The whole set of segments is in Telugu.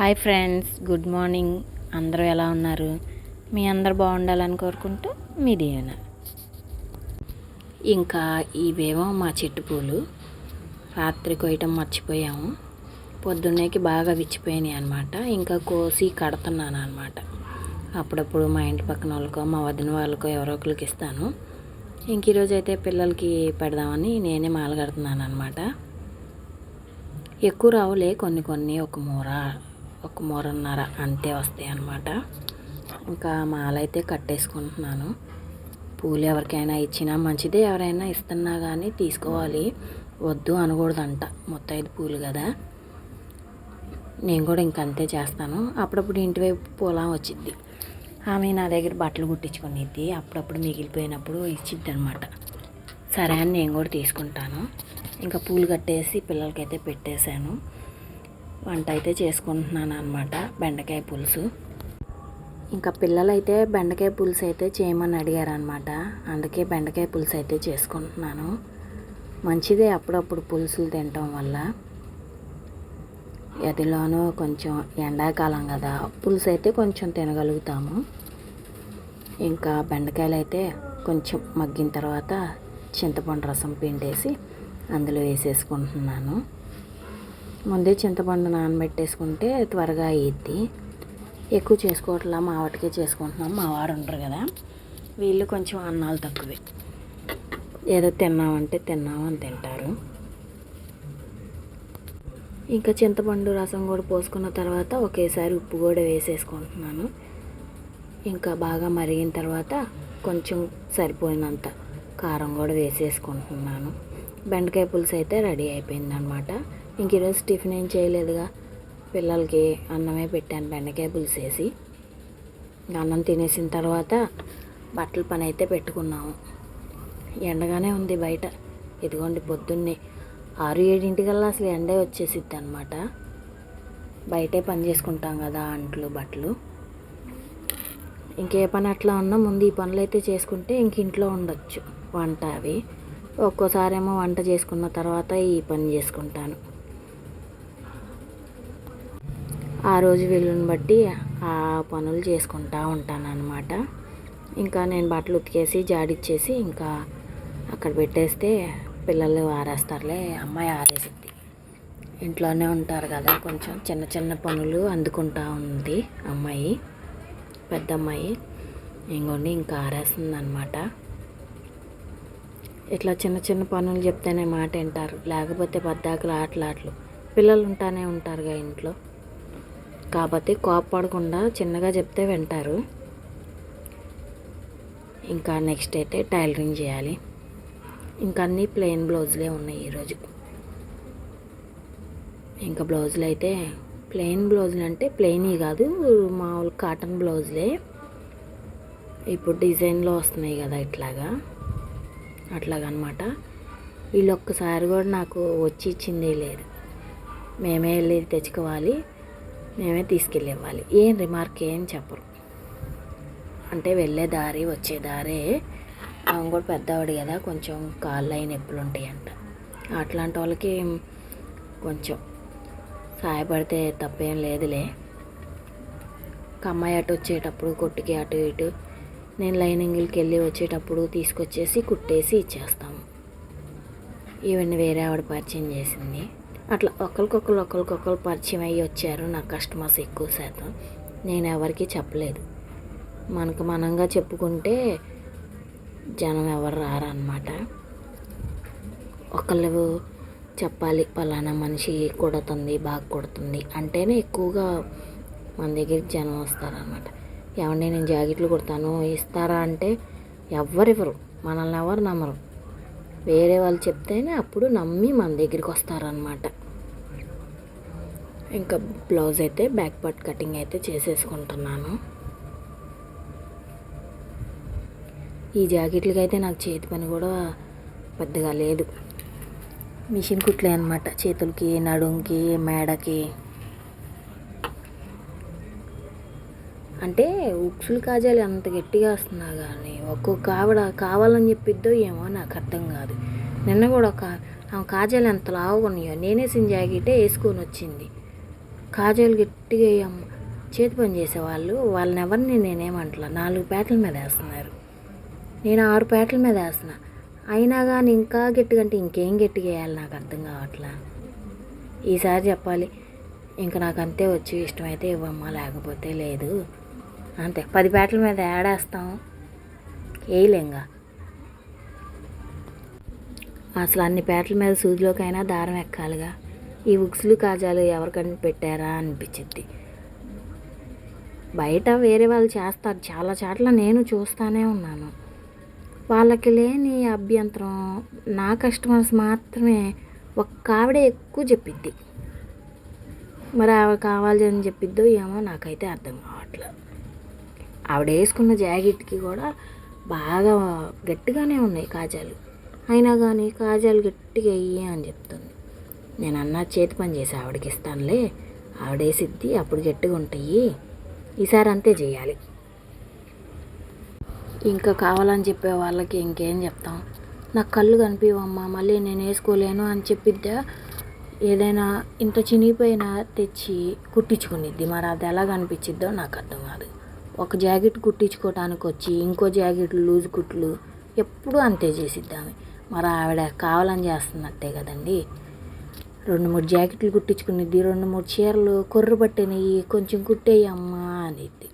Hi friends good morning. అందరూ ఎలా ఉన్నారు? మీ అందరు బాగుండాలని కోరుకుంటూ మీ దీవెన. ఇంకా ఇవేమో మా చెట్టు పూలు. రాత్రి కొయ్యటం మర్చిపోయాము. పొద్దున్నేకి బాగా విచ్చిపోయినాయి అనమాట ఇంకా కోసి కడుతున్నాను అనమాట అప్పుడప్పుడు మా ఇంటి పక్కన వాళ్ళకో మా వదిన వాళ్ళకో ఎవరో ఒకరికి ఇస్తాను. ఇంక ఈరోజు అయితే పిల్లలకి పెడదామని నేనే మాల కడుతున్నాను అనమాట ఎక్కువ రావులే కొన్ని కొన్ని ఒక మూర ఒక మూరన్నర అంతే వస్తాయి అన్నమాట ఇంకా మాల అయితే కట్టేసుకుంటున్నాను. పూలు ఎవరికైనా ఇచ్చినా మంచిదే ఎవరైనా ఇస్తున్నా కానీ తీసుకోవాలి. వద్దు అనకూడదంట మొత్తం ఐదు పూలు కదా. నేను కూడా ఇంకంతే చేస్తాను. అప్పుడప్పుడు ఇంటి వైపు పొలం వచ్చింది ఆమె నా దగ్గర బట్టలు కుట్టించుకునేది. అప్పుడప్పుడు మిగిలిపోయినప్పుడు ఇచ్చిద్ది అనమాట సరే అని నేను కూడా తీసుకుంటాను. ఇంకా పూలు కట్టేసి పిల్లలకైతే పెట్టేశాను. వంట అయితే చేసుకుంటున్నాను అనమాట బెండకాయ పులుసు. ఇంకా పిల్లలైతే బెండకాయ పులుసు అయితే చేయమని అడిగారు అనమాట అందుకే బెండకాయ పులుసు అయితే చేసుకుంటున్నాను. మంచిదే అప్పుడప్పుడు పులుసులు తినటం వల్ల. ఎదిలోనూ కొంచెం ఎండాకాలం కదా పులుసు అయితే కొంచెం తినగలుగుతాము. ఇంకా బెండకాయలు అయితే కొంచెం మగ్గిన తర్వాత చింతపండు రసం పిండేసి అందులో వేసేసుకుంటున్నాను. ముందే చింతపండు నానబెట్టేసుకుంటే త్వరగా అయ్యిద్ది ఎక్కువ చేసుకోవట్లా మా వాటికే చేసుకుంటున్నాం. మా వారు ఉండరు కదా. వీళ్ళు కొంచెం అన్నాలు తక్కువే. ఏదో తిన్నామంటే తిన్నామని తింటారు. ఇంకా చింతపండు రసం కూడా పోసుకున్న తర్వాత ఒకేసారి ఉప్పు కూడా వేసేసుకుంటున్నాను. ఇంకా బాగా మరిగిన తర్వాత కొంచెం సరిపోయినంత కారం కూడా వేసేసుకుంటున్నాను. బెండకాయ పులుసు అయితే రెడీ అయిపోయిందనమాట ఇంక ఈరోజు టిఫిన్ ఏం చేయలేదుగా. పిల్లలకి అన్నమే పెట్టాను బెండకాయ పులిసేసి అన్నం తినేసిన తర్వాత బట్టల పని అయితే పెట్టుకున్నాము. ఎండగానే ఉంది బయట. ఇదిగోండి పొద్దున్నే ఆరు ఏడింటికల్లా అసలు ఎండే వచ్చేసిద్ది అనమాట బయటే పని చేసుకుంటాం కదా అంట్లు బట్టలు. ఇంకే పని అట్లా ఉన్నా ముందు ఈ పనులు అయితే చేసుకుంటే ఇంక ఇంట్లో ఉండొచ్చు. వంట అవి. ఒక్కోసారేమో వంట చేసుకున్న తర్వాత ఈ పని చేసుకుంటాను. ఆ రోజు వీలుని బట్టి ఆ పనులు చేసుకుంటా ఉంటానన్నమాట. ఇంకా నేను బట్టలు ఉతికేసి జాడిచ్చేసి ఇంకా అక్కడ పెట్టేస్తే పిల్లలు ఆరేస్తారులే అమ్మాయి ఆరేసింది. ఇంట్లోనే ఉంటారు కదా కొంచెం చిన్న చిన్న పనులు అందుకుంటా ఉంది అమ్మాయి పెద్ద అమ్మాయి ఇంకోండి ఇంకా ఆరేస్తుంది అనమాట ఇట్లా చిన్న చిన్న పనులు చెప్తేనే మాట వింటారు. లేకపోతే బద్దాకులు ఆటలాట్లు. పిల్లలు ఉంటానే ఉంటారుగా ఇంట్లో. కాబట్టి కోపపడకుండా చిన్నగా చెప్తే వింటారు. ఇంకా నెక్స్ట్ అయితే టైలరింగ్ చేయాలి. ఇంకా అన్నీ ప్లెయిన్ బ్లౌజులే ఉన్నాయి ఈరోజు. ఇంకా బ్లౌజులు అయితే ప్లెయిన్ బ్లౌజులు అంటే ప్లెయిన్వి కాదు మామూలు కాటన్ బ్లౌజులే. ఇప్పుడు డిజైన్లో వస్తున్నాయి కదా ఇట్లాగా. అట్లాగనమాట. వీళ్ళు ఒక్కసారి కూడా నాకు వచ్చి ఇచ్చిందే లేదు. మేమే వెళ్ళి తెచ్చుకోవాలి. మేమే తీసుకెళ్ళి ఇవ్వాలి ఏం రిమార్క్ ఏం చెప్పరు. అంటే వెళ్ళే దారి వచ్చే దారే ఆమె కూడా పెద్దవాడు కదా కొంచెం కాళ్ళు అయిన నొప్పులు ఉంటాయంట. అట్లాంటి వాళ్ళకి కొంచెం సహాయపడితే తప్పేం లేదులే. కమ్మాయి అటు వచ్చేటప్పుడు కొట్టుకి అటు ఇటు నేను లైనింగ్లకి వెళ్ళి వచ్చేటప్పుడు తీసుకొచ్చేసి కుట్టేసి ఇచ్చేస్తాము. ఈవెన్ వేరే ఆవిడ పరిచయం చేసింది. అట్లా ఒకరికొకరు ఒకరికొకరు పరిచయం అయ్యి వచ్చారు. నా కస్టమర్స్ ఎక్కువ శాతం. నేను ఎవరికి చెప్పలేదు. మనకు మనంగా చెప్పుకుంటే జనం ఎవరు రారనమాట ఒకళ్ళు చెప్పాలి పలానా మనిషి కొడుతుంది బాగా కొడుతుంది. అంటేనే ఎక్కువగా మన దగ్గరికి జనం వస్తారనమాట ఏమంటే నేను జాకెట్లు కుడతాను ఇస్తారా? అంటే ఎవ్వరివ్వరు మనల్ని ఎవరు నమ్మరు. వేరే వాళ్ళు చెప్తేనే అప్పుడు నమ్మి మన దగ్గరికి వస్తారనమాట ఇంకా బ్లౌజ్ అయితే బ్యాక్ పార్ట్ కటింగ్ అయితే చేసేసుకుంటున్నాను. ఈ జాకెట్లకి అయితే నాకు చేతి పని కూడా పెద్దగా లేదు. మిషన్ కుట్లే అనమాట చేతులకి నడుంకి మేడకి. అంటే ఉక్సులు కాజాలు అంత గట్టిగా వస్తున్నా కానీ ఒక్కొక్క ఆవిడ కావాలని చెప్పిద్దో ఏమో నాకు అర్థం కాదు. నిన్న కూడా ఒక ఆమె కాజాలు ఎంత లావుగా ఉన్నాయో నేనేసిన జాకెటే వేసుకొని వచ్చింది. కాజాలు గట్టిగా వేయమ్మ చేతి పని చేసేవాళ్ళు. వాళ్ళని ఎవరిని నేనేమంటలా? నాలుగు పేటల మీద వేస్తున్నారు. నేను ఆరు పేటల మీద వేస్తున్నా. అయినా కానీ ఇంకా గట్టిగా అంటే ఇంకేం గట్టిగా వేయాలి నాకు అర్థం కావట్లా? ఈసారి చెప్పాలి. ఇంకా నాకు అంతే వచ్చి ఇష్టమైతే ఇవ్వమ్మా లేకపోతే లేదు. అంతే. పది పేటల మీద ఏడేస్తాం. వేయలేంగా అసలు అన్ని పేటల మీద సూదిలోకైనా దారం ఎక్కాలిగా. ఈ ఉక్సులు కాజాలు ఎవరికైనా పెట్టారా అనిపించింది. బయట వేరే వాళ్ళు చేస్తారు. చాలా చాట్ల నేను చూస్తానే ఉన్నాను. వాళ్ళకి లేని అభ్యంతరం నా కస్టమర్స్ మాత్రమే ఒక్క ఆవిడే ఎక్కువ చెప్పిద్ది మరి ఆవిడ కావాలి అని చెప్పిద్దో ఏమో నాకైతే అర్థం కావట్లేదు ఆవిడ వేసుకున్న జాకెట్కి కూడా బాగా గట్టిగానే ఉన్నాయి కాజాలు. అయినా కానీ కాజాలు గట్టిగా అయ్యి అని చెప్తుంది. నేను అన్న చేతి పని చేసి ఆవిడకి ఇస్తానులే. ఆవిడేసిద్ది అప్పుడు గట్టిగా ఉంటాయి. ఈసారి అంతే చేయాలి. ఇంకా కావాలని చెప్పే వాళ్ళకి ఇంకేం చెప్తాం? నాకు కళ్ళు కనిపించమ్మా మళ్ళీ నేను వేసుకోలేను అని చెప్పిద్దా ఏదైనా ఇంత చినిగిపోయినా తెచ్చి కుట్టించుకునిద్ది. మరి అది ఎలా కనిపించిద్దో నాకు అర్థం కాదు. ఒక జాకెట్ కుట్టించుకోవటానికి వచ్చి ఇంకో జాకెట్ లూజ్ కుట్లు ఎప్పుడూ అంతే చేసిద్దామే. మరి ఆవిడ కావాలని చేస్తున్నట్టే కదండి. రెండు మూడు జాకెట్లు కుట్టించుకునిద్ది రెండు మూడు చీరలు కొర్ర పట్టినవి కొంచెం కుట్టేయమ్మా అనేది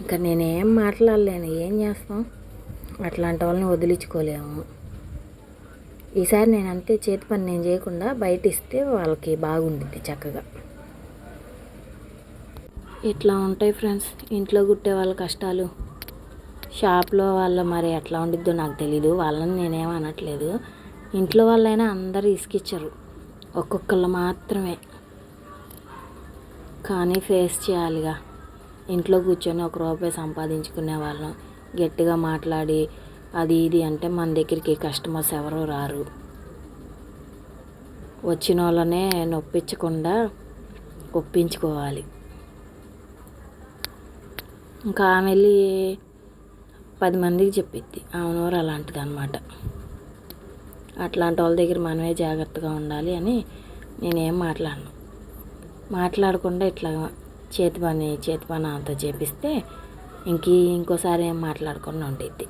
ఇంకా నేనేం మాట్లాడలేను ఏం చేస్తాం? అట్లాంటి వాళ్ళని వదిలించుకోలేము. ఈసారి నేను అంతే చేతి పని నేను చేయకుండా బయట ఇస్తే వాళ్ళకి బాగుండిద్ది చక్కగా. ఇట్లా ఉంటాయి ఫ్రెండ్స్? ఇంట్లో కుట్టే వాళ్ళ కష్టాలు? షాప్లో వాళ్ళ మరి ఎట్లా ఉండిద్దో నాకు తెలీదు. వాళ్ళని నేనేం అనట్లేదు. ఇంట్లో వాళ్ళైనా అందరూ ఇసుకిచ్చరు. ఒక్కొక్కళ్ళు మాత్రమే. కానీ ఫేస్ చేయాలిగా. ఇంట్లో కూర్చొని ఒక రూపాయి సంపాదించుకునే వాళ్ళం. గట్టిగా మాట్లాడి అది ఇది అంటే మన దగ్గరికి కస్టమర్స్ ఎవరు రారు. వచ్చిన వాళ్ళనే నొప్పించకుండా ఒప్పించుకోవాలి. ఇంకా ఆమె వెళ్ళి పది మందికి చెప్పిద్ది. ఆమెనోరు అలాంటిది అనమాట అట్లాంటి వాళ్ళ దగ్గర మనమే జాగ్రత్తగా ఉండాలి అని నేనేం మాట్లాడను. మాట్లాడకుండా ఇట్లా చేతి పని చేతి పని అంతా చేపిస్తే ఇంక ఇంకోసారి ఏం మాట్లాడకుండా ఉండిద్ది.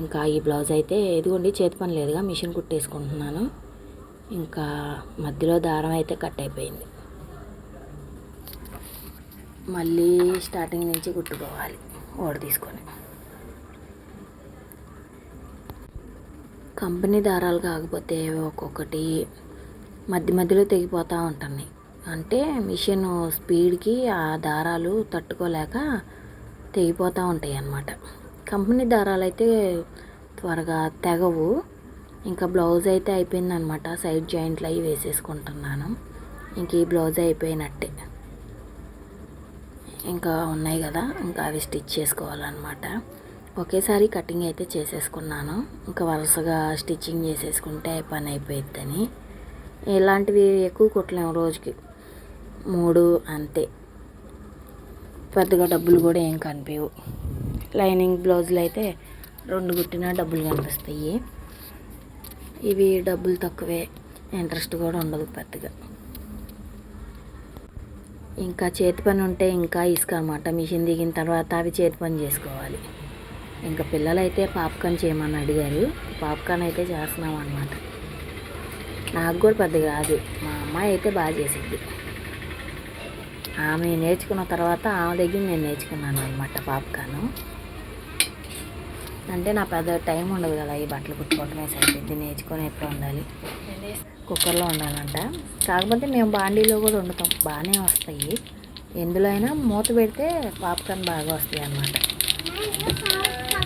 ఇంకా ఈ బ్లౌజ్ అయితే ఎదుగుండి చేతి పని లేదుగా మిషన్ కుట్టేసుకుంటున్నాను. ఇంకా మధ్యలో దారం అయితే కట్ అయిపోయింది. మళ్ళీ స్టార్టింగ్ నుంచి కుట్టుకోవాలి ఓడ తీసుకొని. కంపెనీ దారాలు కాకపోతే ఒక్కొక్కటి మధ్య మధ్యలో తెగిపోతూ ఉంటున్నాయి. అంటే మిషన్ స్పీడ్కి ఆ దారాలు తట్టుకోలేక తెగిపోతూ ఉంటాయి అన్నమాట. కంపెనీ దారాలు అయితే త్వరగా తెగవు. ఇంకా బ్లౌజ్ అయితే అయిపోయిందనమాట సైడ్ జాయింట్లు అవి వేసేసుకుంటున్నాను. ఇంక ఈ బ్లౌజ్ అయిపోయినట్టే. ఇంకా ఉన్నాయి కదా. ఇంకా అవి స్టిచ్ చేసుకోవాలన్నమాట. ఒకేసారి కటింగ్ అయితే చేసేసుకున్నాను. ఇంకా వరుసగా స్టిచ్చింగ్ చేసేసుకుంటే పని అయిపోయిద్దని. ఇలాంటివి ఎక్కువ కుట్టలేము రోజుకి. మూడు అంతే. పెద్దగా డబ్బులు కూడా ఏం కనిపించవు. లైనింగ్ బ్లౌజులు అయితే రెండు కుట్టినా డబ్బులు కనిపిస్తాయి. ఇవి డబ్బులు తక్కువే. ఇంట్రెస్ట్ కూడా ఉండదు పెద్దగా. ఇంకా చేతి పని ఉంటే ఇంకా ఇసుక అనమాట మిషన్ దిగిన తర్వాత అవి చేతి పని చేసుకోవాలి. ఇంకా పిల్లలైతే పాప్కార్న్ చేయమని అడిగారు. పాప్కార్న్ అయితే చేస్తున్నాం అనమాట నాకు కూడా పెద్ద కాదు. మా అమ్మాయి అయితే బాగా చేసింది. ఆమె నేర్చుకున్న తర్వాత ఆమె దగ్గర నేను నేర్చుకున్నాను అనమాట పాప్కార్న్. అంటే నా పెద్ద టైం ఉండదు కదా ఈ బట్టలు కుట్టుకోవటమే సరిపోద్ది. నేర్చుకొని ఎప్పుడు ఉండాలి? కుక్కర్లో ఉండాలంట. కాకపోతే మేము బాండీలో కూడా వండుతాం. బాగానే వస్తాయి. ఎందులో అయినా మూత పెడితే పాప్కార్న్ బాగా వస్తాయి అన్నమాట.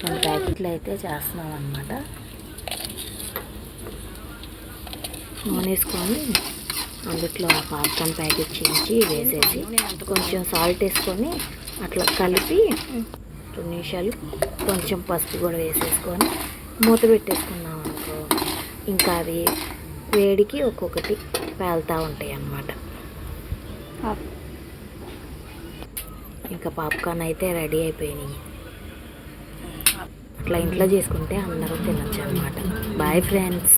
మన ప్యాకెట్లు అయితే చేస్తున్నాం అనమాట నూనె వేసుకొని అందుట్లో పాప్కార్న్ ప్యాకెట్ చేయించి వేసేసి కొంచెం సాల్ట్ వేసుకొని అట్లా కలిపి రెండు నిమిషాలు కొంచెం పసుపు కూడా వేసేసుకొని మూత పెట్టేసుకున్నాం అనుకో ఇంకా అవి వేడికి ఒక్కొక్కటి పేలుతూ ఉంటాయి అన్నమాట ఇంకా పాప్కార్న్ అయితే రెడీ అయిపోయినాయి. అట్లా ఇంట్లో చేసుకుంటే అందరూ తినచ్చు అనమాట బాయ్ ఫ్రెండ్స్